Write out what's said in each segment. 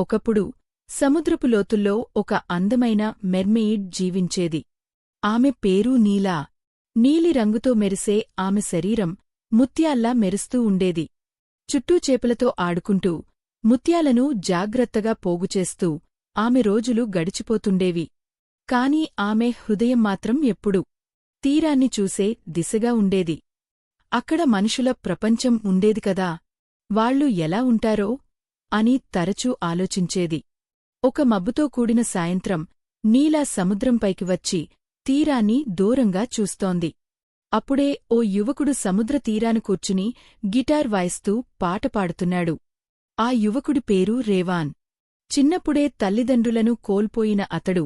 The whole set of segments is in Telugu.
ఒకప్పుడు సముద్రపు లోతుల్లో ఒక అందమైన మెర్మెయిడ్ జీవించేది. ఆమె పేరు నీలా. నీలిరంగుతో మెరిసే ఆమె శరీరం ముత్యాల్లా మెరుస్తూ ఉండేది. చుట్టూ చేపలతో ఆడుకుంటూ ముత్యాలను జాగ్రత్తగా పోగుచేస్తూ ఆమె రోజులు గడిచిపోతుండేవి. కాని ఆమె హృదయం మాత్రం ఎప్పుడు తీరాన్ని చూసే దిశగా ఉండేది. అక్కడ మనుషుల ప్రపంచం ఉండేది కదా. వాళ్ళు ఎలా ఉంటారో అని తరచూ ఆలోచించేది. ఒక మబ్బుతో కూడిన సాయంత్రం నీలా సముద్రంపైకి వచ్చి తీరాన్ని దూరంగా చూస్తోంది. అప్పుడే ఓ యువకుడు సముద్ర తీరాను కూర్చుని గిటార్ వాయిస్తూ పాట పాడుతున్నాడు. ఆ యువకుడి పేరు రేవాన్. చిన్నప్పుడే తల్లిదండ్రులను కోల్పోయిన అతడు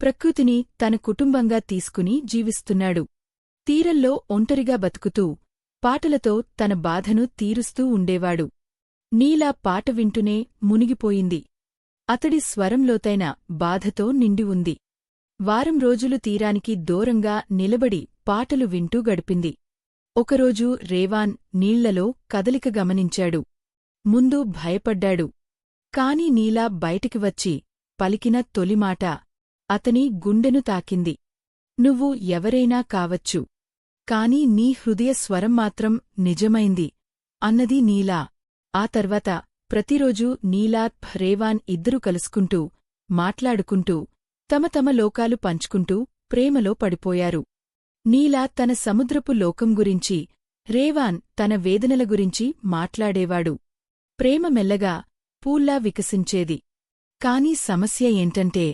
ప్రకృతిని తన కుటుంబంగా తీసుకుని జీవిస్తున్నాడు. తీరంలో ఒంటరిగా బతుకుతూ పాటలతో తన బాధను తీరుస్తూ ఉండేవాడు. నీలా పాట వింటూనే మునిగిపోయింది. అతడి స్వరంలోతైన బాధతో నిండి ఉంది. వారం రోజులు తీరానికి దూరంగా నిలబడి పాటలు వింటూ గడిపింది. ఒకరోజు రేవాన్ నీళ్ళలో కదలిక గమనించాడు. ముందు భయపడ్డాడు. కాని నీలా బయటికి వచ్చి పలికిన తొలిమాట అతని గుండెను తాకింది. నువ్వు ఎవరైనా కావచ్చు. కాని నీ హృదయ స్వరం మాత్రం నిజమైంది అన్నది నీలా ఆ తర్వాత ప్రతిరోజూ నీలాత్ రేవాన్ ఇద్దరూ కలుసుకుంటూ మాట్లాడుకుంటూ తమ తమ లోకాలు పంచుకుంటూ ప్రేమలో పడిపోయారు. నీలా తన సముద్రపు లోకం గురించి రేవాన్ తన వేదనల గురించి మాట్లాడేవాడు. ప్రేమ మెల్లగా పూల్లా వికసించేది. కాని సమస్య ఏంటంటే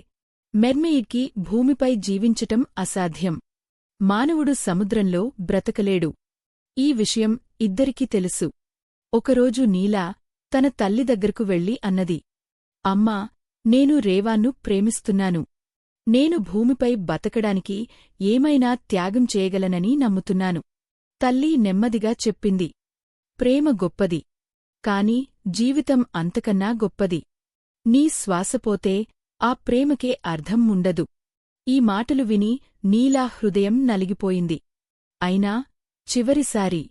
మెర్మెయిడ్కి భూమిపై జీవించటం అసాధ్యం. మానవుడు సముద్రంలో బ్రతకలేడు. ఈ విషయం ఇద్దరికీ తెలుసు. ఒకరోజు నీలా తన తల్లి దగ్గరకు వెళ్ళి అన్నది. అమ్మా నేను రేవాన్ను ప్రేమిస్తున్నాను. నేను భూమిపై బతకడానికి ఏమైనా త్యాగం చేయగలనని నమ్ముతున్నాను. తల్లి నెమ్మదిగా చెప్పింది. ప్రేమ గొప్పది. కాని జీవితం అంతకన్నా గొప్పది. నీ శ్వాసపోతే ఆ ప్రేమకే అర్థం ఉండదు. ఈ మాటలు విని నీలా హృదయం నలిగిపోయింది. అయినా చివరిసారి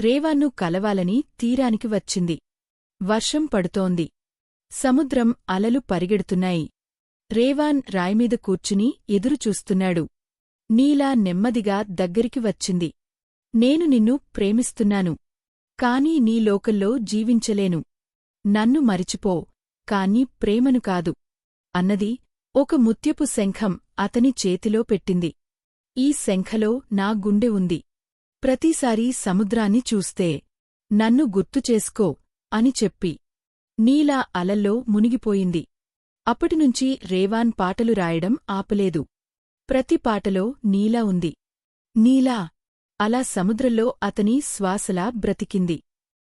రేవాన్ను కలవాలని తీరానికి వచ్చింది. వర్షం పడుతోంది. సముద్రం అలలు పరిగెడుతున్నాయి. రేవాన్ రాయిమీద కూర్చుని ఎదురుచూస్తున్నాడు. నీలా నెమ్మదిగా దగ్గరికి వచ్చింది. నేను నిన్ను ప్రేమిస్తున్నాను. కాని నీ లోకల్లో జీవించలేను. నన్ను మరిచిపో. కాని ప్రేమను కాదు. అన్నది ఒక ముత్యపు శంఖం అతని చేతిలో పెట్టింది. ఈ శంఖలో నా గుండె ఉంది. ప్రతిసారీ సముద్రాన్ని చూస్తే నన్ను గుర్తుచేసుకో అని చెప్పి నీలా అలల్లో మునిగిపోయింది. అప్పటినుంచి రేవాన్ పాటలు రాయడం ఆపలేదు. ప్రతి పాటలో నీలా ఉంది. నీలా అలా సముద్రంలో అతని శ్వాసలా బ్రతికింది.